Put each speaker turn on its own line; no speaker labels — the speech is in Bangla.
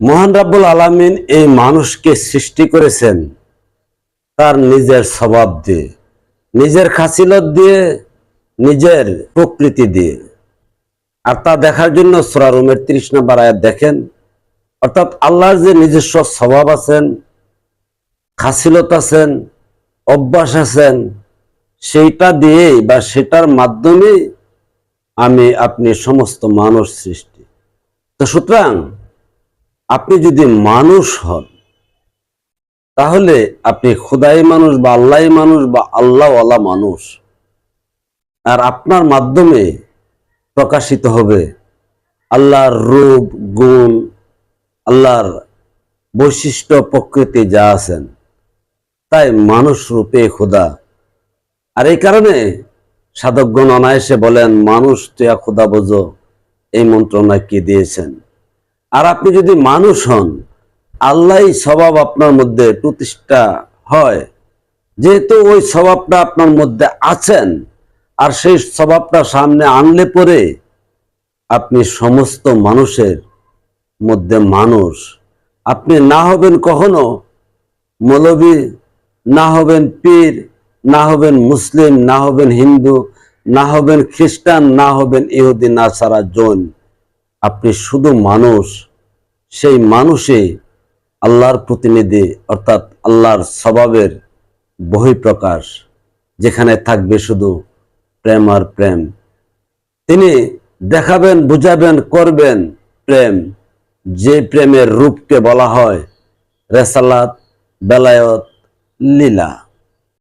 মহান রাব্বুল আলামিন এই মানুষকে সৃষ্টি করেছেন। তার নিজের স্বভাব দিয়ে, নিজের খাসিলত দিয়ে, নিজের প্রকৃতি দিয়ে। আর তা দেখার জন্য সুরা রুমের ত্রিশ নম্বর আয়াত দেখেন, অর্থাৎ আল্লাহর যে নিজস্ব স্বভাব আছেন, খাসিলত আছেন, অভ্যাস আছেন, সেইটা দিয়েই বা সেটার মাধ্যমে আমি আপনি সমস্ত মানুষ সৃষ্টি। তো সুতরাং আপনি যদি মানুষ হন, তাহলে আপনি খুদাই মানুষ বা আল্লাহ মানুষ বা আল্লাহওয়ালা মানুষ। আর আপনার মাধ্যমে প্রকাশিত হবে আল্লাহর রূপ, গুণ, আল্লাহর বৈশিষ্ট্য, প্রকৃতি যা আছেন। তাই মানুষ রূপে খোদা। আর এই কারণে সাধকগণ অনায়াসে বলেন, মানুষ তুয়া খোদা বোঝো, এই মন্ত্রণা কি দিয়েছেন? আর আপনি যদি মানুষ হন, আল্লাহ স্বভাব আপনার মধ্যে প্রতিষ্ঠা হয়। যেহেতু ওই স্বভাবটা আপনার মধ্যে আছেন, আর সেই স্বভাবটা সামনে আনলে পরে আপনি সমস্ত মানুষের মধ্যে মানুষ। আপনি না হবেন কখনো মৌলবী, না হবেন পীর, না হবেন মুসলিম, না হবেন হিন্দু, না হবেন খ্রিস্টান, না হবেন ইহুদি না সারা জন। আপনি শুধু মানুষ, সেই মানুষে আল্লাহর প্রতিনিধি, অর্থাৎ আল্লাহর স্বভাবের বহিঃপ্রকাশ, যেখানে থাকবে শুধু প্রেম আর প্রেম। তিনি দেখাবেন, বুঝাবেন, করবেন প্রেম। যে প্রেমের রূপকে বলা হয় রেসালাত, বেলায়ত, লীলা।